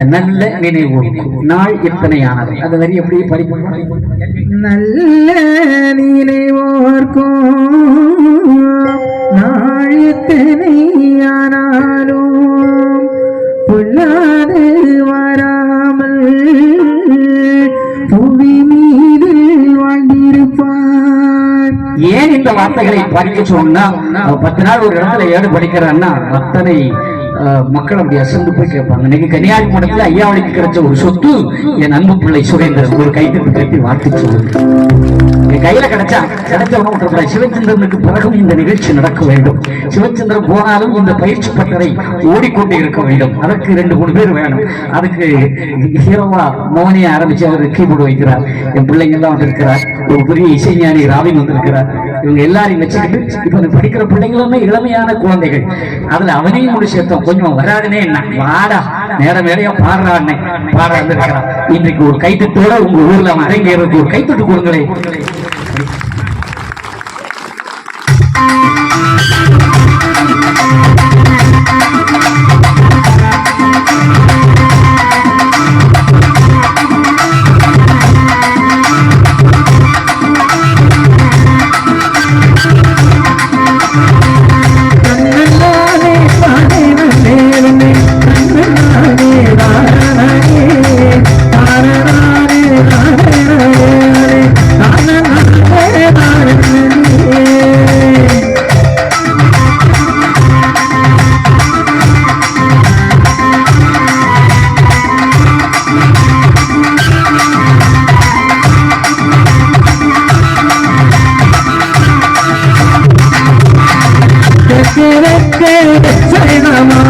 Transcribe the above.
நல்ல நினைவு. நாள் எத்தனையானது? அது வரி எப்படி படிக்கணும் நல்ல நினைவோர்க்கும் நாழித்தனையானாலும் பொல்லாது வராமல் புவி மீது வாழ்ந்திருப்பார். ஏன் இந்த வார்த்தைகளை படிக்க சொன்னா? பத்து நாள் ஒரு இடத்துல ஏடு படிக்கிறான்னா அத்தனை மக்கள் அப்படி அசந்து போய் கேட்பாங்க. இன்னைக்கு கன்னியாகுமரி ஐயாவளிக்கு கிடைச்ச ஒரு சொத்து என் அன்பு பிள்ளை சுரேந்திரன் ஒரு கைத்தட்டு கட்டி வாழ்த்து சொல்லுங்க என் கையில கிடைச்சா கிடைச்ச உணவு சிவச்சந்திரனுக்கு பிறகும் இந்த நிகழ்ச்சி நடக்க வேண்டும். சிவச்சந்திரன் போனாலும் இந்த பயிற்சி பட்டறை ஓடிக்கொண்டே இருக்க வேண்டும். அதற்கு ரெண்டு மூணு பேர் வேணும். அதுக்கு ஹீரோவா மோனியை ஆரம்பிச்சு அவர் கீபோர்டு வைக்கிறார். என் பிள்ளைங்க எல்லாம் வந்திருக்கிறார். ஒரு பெரிய இசைஞானி ராவின் வந்திருக்கிறார். இவங்க எல்லாரையும் வச்சுக்கிட்டு இப்ப இந்த படிக்கிற பிள்ளைங்களுமே இளமையான குழந்தைகள். அதுல அவனையும் கூட சேர்த்தோம். கொஞ்சம் வராதுனே என்ன? வாடா. நேர வேறையா பாடுறான்னு பாட வந்திருக்கிறான் இன்றைக்கு ஒரு கைத்தட்டோட உங்க ஊர்ல அவன் அரங்கேறதுக்கு ஒரு கைத்தட்டு கொடுங்களேன் நடக்க சரிதமா